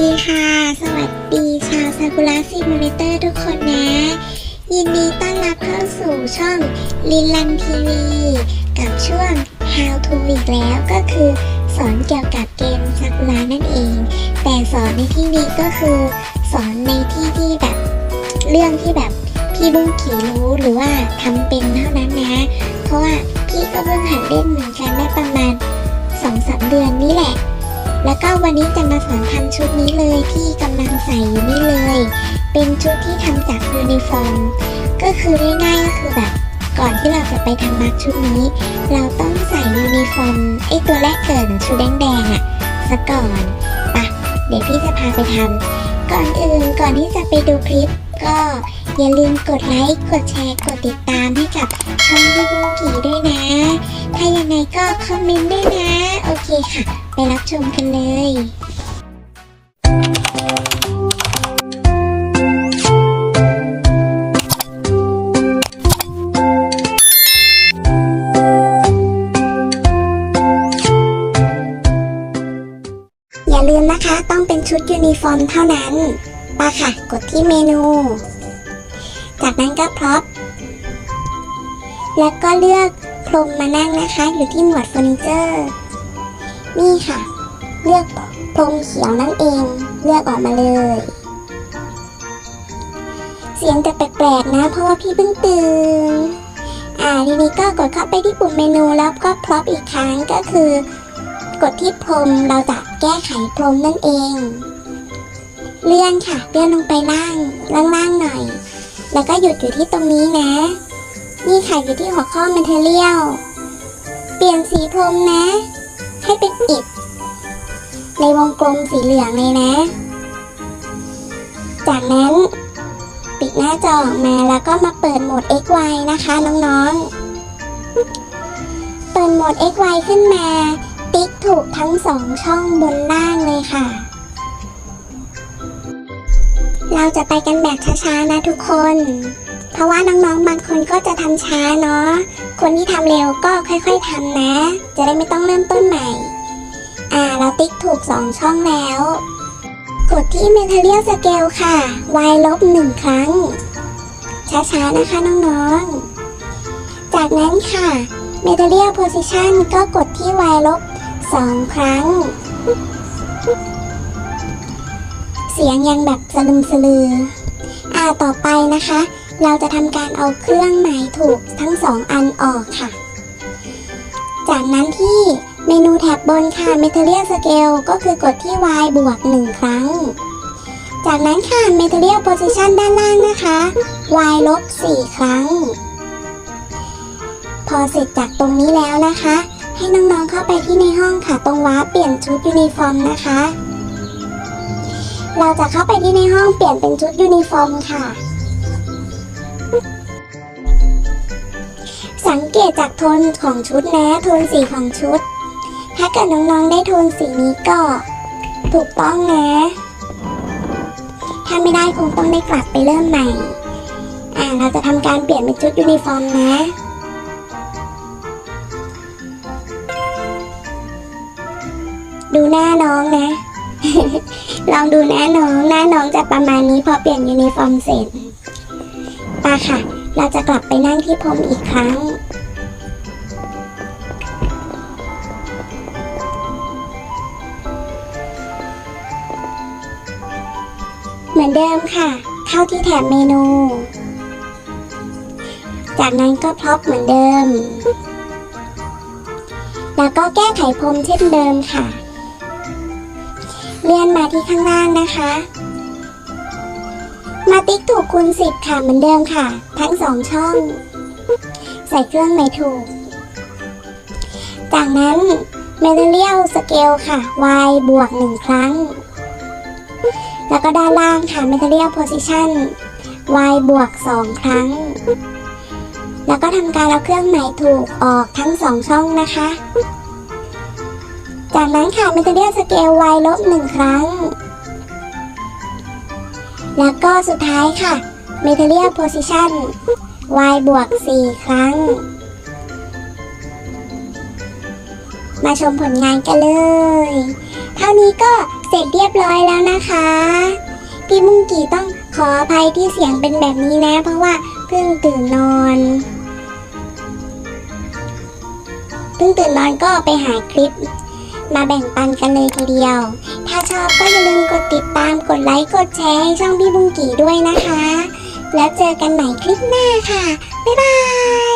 วัสดีค่ะ สวัสดีชาวซากุระซิมูเลเตอร์ทุกคนนะ ยินดีต้อนรับเข้าสู่ช่องลินลันทีวีกับช่วง How to อีกแล้วก็คือสอนเกี่ยวกับเกมซากุระนั่นเอง แต่สอนในที่นี้ก็คือ สอนในที่ที่แบบ เรื่องที่แบบพี่บุ้งขี่รู้หรือว่าทำเป็นเท่านั้นนะ เพราะว่าพี่ก็เพิ่งหัดเล่นเหมือนกันได้ประมาณสองสามเดือนนี่แหละ แล้วก็วันนี้จะมาสอนทำชุดนี้เลยที่กำลังใส่อยู่นี่เลย เป็นชุดที่ทำจากยูนิฟอร์ม ก็คือง่ายๆก็คือแบบ ก่อนที่เราจะไปทำมัดชุดนี้ เราต้องใส่ยูนิฟอร์มไอตัวแรกเกิดชุดแดงๆอะ่ะซะก่อนปะเดี๋ยวพี่จะพาไปทำก่อนอื่นก่อนที่จะไปดูคลิป ก็อย่าลืมกดไลค์กดแชร์กดติดตามให้กับช่องพี่บุ้งกีด้วยนะ ถ้ายังไงก็คอมเมนต์ด้วยนะ โอเคค่ะ ไปรับชมกันเลยอย่าลืมนะคะต้องเป็นชุดยูนิฟอร์มเท่านั้นปาค่ะ กดที่เมนู จากนั้นก็พร็อพแล้วก็เลือก พรมมานั่งนะคะ อยู่ที่หมวดเฟอร์นิเจอร์ นี่ค่ะ เลือกพรมเขียวนั่นเอง เลือกออกมาเลย เสียงจะแปลกๆนะ เพราะว่าพี่เพิ่งตื่น อ่าทีนี้ก็กดเข้าไปที่ปุ่มเมนูแล้วก็พร็อพอีกครั้งก็คือ กดที่พรมเราจะแก้ไขพรมนั่นเองเลื่อนค่ะเลื่อนลงไปล่างล่างๆหน่อย แล้วก็หยุดอยู่ที่ตรงนี้นะ นี่ค่ะอยู่ที่หัวข้อ Material เปลี่ยนสีพรมนะ ให้เป็นอิฐในวงกลมสีเหลืองเลยนะ จากนั้นปิดหน้าจอออกมาแล้วก็มาเปิดโหมด XY นะคะน้องๆ เปิดโหมด XY ขึ้นมา ติ๊กถูกทั้งสองช่องบนล่างเลยค่ะ เราจะไปกันแบบช้าๆนะทุกคน เพราะว่าน้องๆบางคนก็จะทำช้าเนาะ คนที่ทำเร็วก็ค่อยๆทำนะ จะได้ไม่ต้องเริ่มต้นใหม่ อ่าเราติ๊กถูกสองช่องแล้ว กดที่ Material Scale ค่ะ y ลบหนึ่งครั้ง ช้าๆนะคะน้องๆ จากนั้นค่ะ Material Position ก็กดที่ y ลบสองครั้ง สียงยังแบบสลึมสลือ อ่าต่อไปนะคะ เราจะทำการเอาเครื่องหมายถูกทั้งสองอันออกค่ะ จากนั้นที่เมนูแถบบนค่ะ Material Scale ก็คือกดที่ y บวกหนึ่งครั้ง จากนั้นค่ะ Material Position ด้านล่างนะคะ y ลบสี่ครั้ง พอเสร็จจากตรงนี้แล้วนะคะ ให้น้องๆเข้าไปที่ในห้องค่ะ ตรงว้าเปลี่ยนชุดยูนิฟอร์มนะคะ เราจะเข้าไปที่ในห้องเปลี่ยนเป็นชุดยูนิฟอร์มค่ะ สังเกตจากโทนของชุดนะโทนสีของชุด ถ้าเกิดน้องๆได้โทนสีนี้ก็ ถูกต้องนะ ถ้าไม่ได้คงต้องได้กลับไปเริ่มใหม่ อ่าเราจะทำการเปลี่ยนเป็นชุดยูนิฟอร์มนะดูหน้าน้องนะ ลองดูหน้าน้องหน้าน้องจะประมาณนี้พอเปลี่ยนยูนิฟอร์มเสร็จไปาค่ะ เราจะกลับไปนั่งที่พรมอีกครั้ง เหมือนเดิมค่ะ เข้าที่แถบเมนู จากนั้นก็พร็อพเหมือนเดิม แล้วก็แก้ไขพรมเช่นเดิมค่ะ เลื่อนมาที่ข้างล่างนะคะ มาติ๊กถูกคูณสิบค่ะเหมือนเดิมค่ะ ทั้งสองช่อง ใส่เครื่องหมายถูก จากนั้น Material Scale ค่ะ y บวกหนึ่งครั้ง แล้วก็ด้านล่างค่ะ Material Position y บวกสองครั้ง แล้วก็ทำการเอาเครื่องหมายถูกออกทั้งสองช่องนะคะ จากนั้นค่ะ Material Scale y ลบหนึ่งครั้ง แล้วก็สุดท้ายค่ะ Material Position y บวก 4 ครั้ง มาชมผลงานกันเลย เท่านี้ก็เสร็จเรียบร้อยแล้วนะคะ พี่มุ่งกี่ต้องขออภัยที่เสียงเป็นแบบนี้นะ เพราะว่าเพิ่งตื่นนอนเพิ่งตื่นนอนก็ไปหาคลิป มาแบ่งปันกันเลยทีเดียว ถ้าชอบก็อย่าลืมกดติดตาม กดไลค์ กดแชร์ให้ช่องพี่บุงกี่ด้วยนะคะ แล้วเจอกันใหม่คลิปหน้าค่ะ บ๊ายบาย